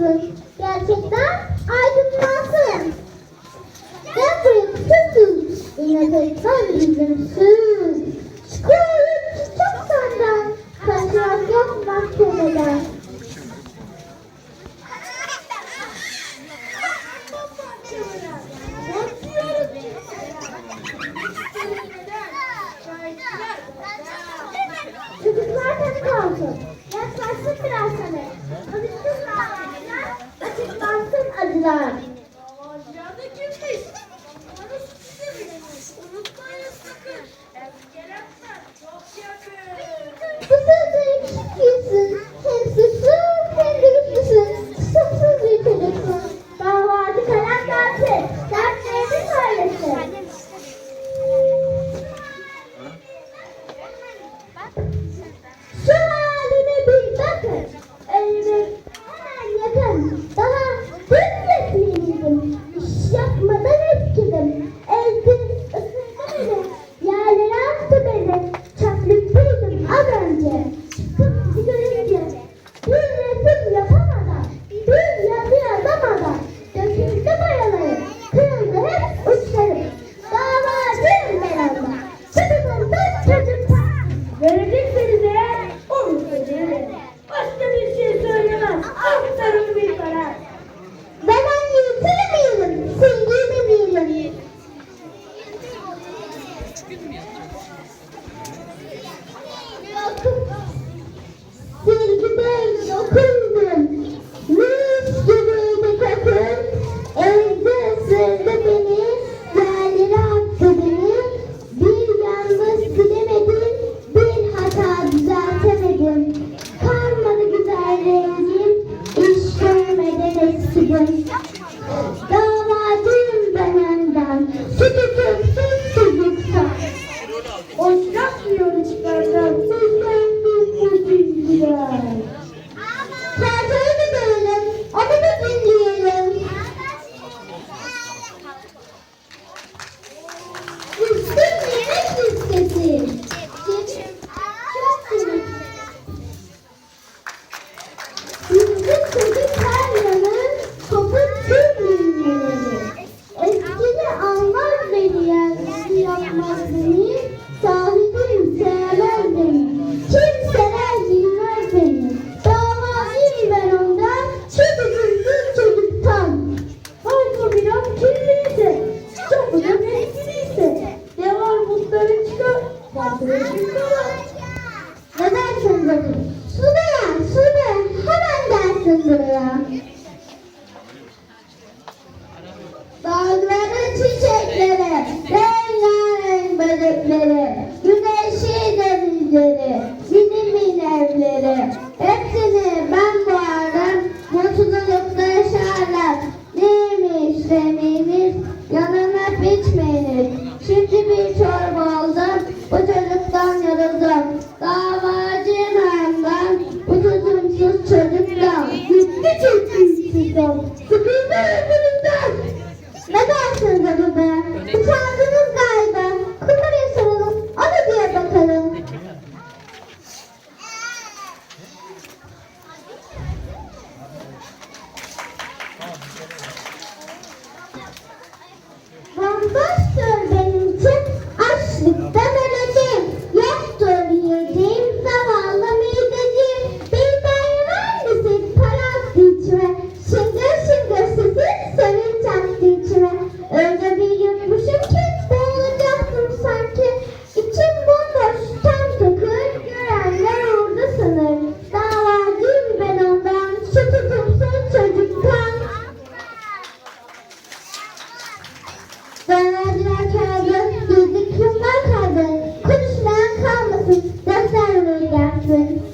aydınlansın. Gerçekten aydınlansın. Gabriel tutun. İnatayı sen üzümsün. Çıkın çok senden. Kaçmak yok mahkemeden. Çocuklar da kaldı. Yaklaştık biraz sana. Konuştuk mu? 现在。Davadım ben ondan. Sıkıcık sus sıcıksa. Oturamıyoruz benden. Bizden bizden bizden. bakın buraya. Bağların çiçekleri, rengarenk böcekleri, güneşi denizleri, benim evleri. Hepsini ben boğarım, mutlulukta yaşarlar. Neymiş, demeymiş, yanına içmeyiniz. Şimdi bir çorba aldım, bu çocuktan yarıldım. Thank you. Brooklyn.